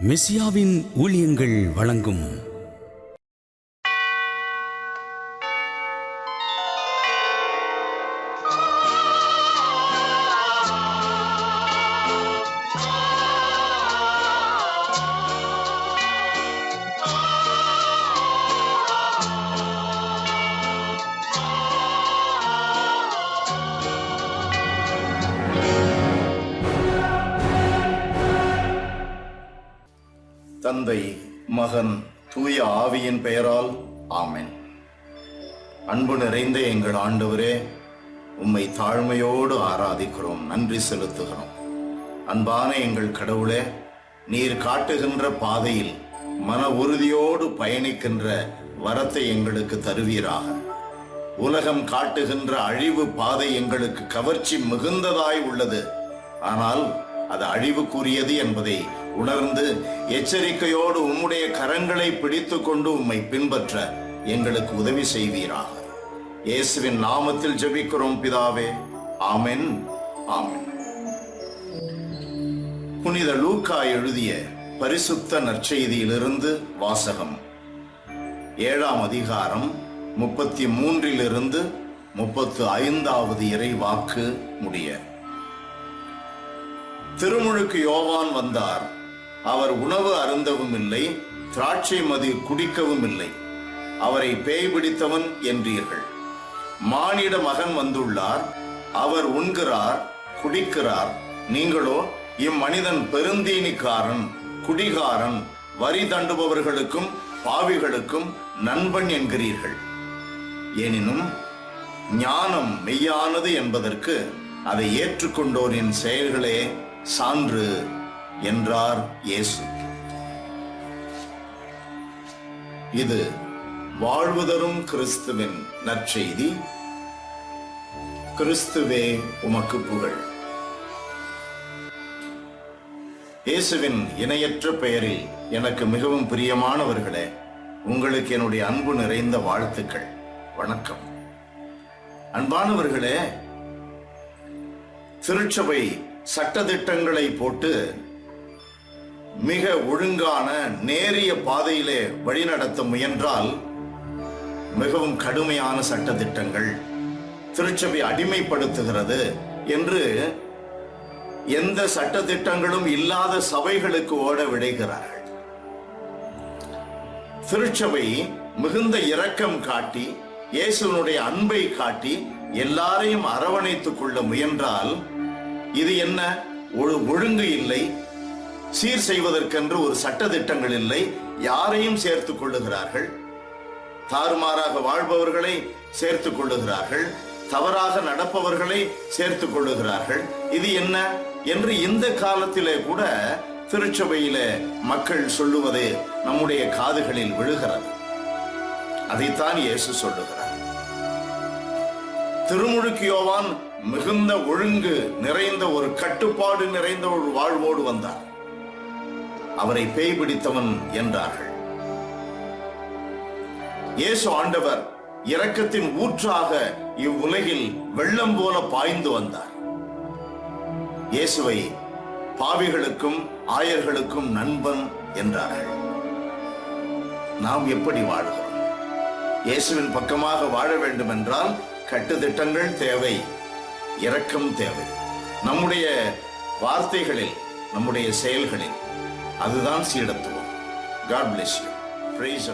மெசியாவின் ஊழியங்கள் வழங்கும் தந்தை மகன் தூய ஆவியின் பெயரால் ஆமென். அன்பு நிறைந்த எங்கள் ஆண்டவரே உம்மை தாழ்மையோடு ஆராதிக்கிறோம் நன்றி செலுத்துகிறோம். அன்பான எங்கள் கடவுளே நீர் காட்டுகின்ற பாதையில் மன உறுதியோடு பயணிக்கின்ற வரத்தை எங்களுக்கு தருவீராக. உலகம் காட்டுகின்ற அழிவு பாதை எங்களுக்கு கவர்ச்சி மிகுந்ததாய் உள்ளது. ஆனால் அது அழிவுக்குரியது என்பதை உணர்ந்து எச்சரிக்கையோடு உம்முடைய கரங்களை பிடித்துக் கொண்டு உம்மை பின்பற்ற எங்களுக்கு உதவி செய்வீராக. இயேசுவின் நாமத்தில் ஜெபிக்கிறோம் பிதாவே. ஆமென். ஆமென். புனித லூக்கா எழுதிய பரிசுத்த நற்செய்தியிலிருந்து வாசகம். ஏழாம் அதிகாரம் முப்பத்தி மூன்றிலிருந்து முப்பத்து ஐந்தாவது இறை வாக்கு முடிய. திருமுழுக்கு யோவான் வந்தார். அவர் உணவு அருந்தவும் இல்லை திராட்சை மது குடிக்கவும் இல்லை. அவரை பேய் பிடித்தவன் என்றீர்கள். மானிட மகன் வந்துள்ளார். அவர் உண்கிறார் குடிக்கிறார். நீங்களோ இம்மனிதன் பெருந்தீனிக்காரன் குடிகாரன் வரி தண்டுபவர்களுக்கும் பாவிகளுக்கும் நண்பன் என்கிறீர்கள். எனினும் ஞானம் மெய்யானது என்பதற்கு அதை ஏற்றுக்கொண்டோரின் செயல்களே சான்று என்றார் இயேசு. இது வாழ்வுதரும் கிறிஸ்துவின் நற்செய்தி. கிறிஸ்துவே உமக்கு புகழ். இயேசுவின் இணையற்ற பெயரில் எனக்கு மிகவும் பிரியமானவர்களே உங்களுக்கு என்னுடைய அன்பு நிறைந்த வாழ்த்துக்கள். வணக்கம். அன்பானவர்களே திருச்சபை சட்டத்திட்டங்களை போட்டு மிக ஒழுங்கான நேரிய பாதையிலே வழிநடத்த முயன்றால் மிகவும் கடுமையான சட்டதிட்டங்கள் திருச்சபை அடிமைப்படுத்துகிறது என்று எந்த சட்டதிட்டங்களும் இல்லாத சபைகளுக்கு ஓட விடைகிறார்கள். திருச்சபை மிகுந்த இரக்கம் காட்டி இயேசுனுடைய அன்பை காட்டி எல்லாரையும் அரவணைத்துக் கொள்ள முயன்றால் இது என்ன? ஒரு ஒழுங்கு இல்லை. சீர் செய்வதற்கென்று ஒரு சட்ட திட்டங்கள் இல்லை. யாரையும் சேர்த்துக் கொள்ளுகிறார்கள். தாறுமாறாக வாழ்பவர்களை சேர்த்துக் கொள்ளுகிறார்கள். தவறாக நடப்பவர்களை சேர்த்துக் கொள்ளுகிறார்கள். இது என்ன? என்று இந்த காலத்திலே கூட திருச்சபையில மக்கள் சொல்லுவது நம்முடைய காதுகளில் விழுகிறது. அதைத்தான் இயேசு சொல்லுகிறார். திருமுழுக்கு யோவான் மிகுந்த ஒழுங்கு நிறைந்த ஒரு கட்டுப்பாடு நிறைந்த ஒரு வாழ்வோடு வந்தார். அவரை பேய் பிடித்தவன் என்றார்கள். இயேசு ஆண்டவர் இரக்கத்தின் ஊற்றாக இவ்வுலகில் வெள்ளம் போல பாய்ந்து வந்தார். இயேசுவை பாவிகளுக்கும் ஆயர்களுக்கும் நண்பன் என்றார்கள். நாம் எப்படி வாழ்கிறோம்? இயேசுவின் பக்கமாக வாழ வேண்டும் என்றால் கட்டுத்திட்டங்கள் தேவை இரக்கம் தேவை. நம்முடைய வார்த்தைகளில் நம்முடைய செயல்களில் அதுதான் சீடத்துவம். God bless you praise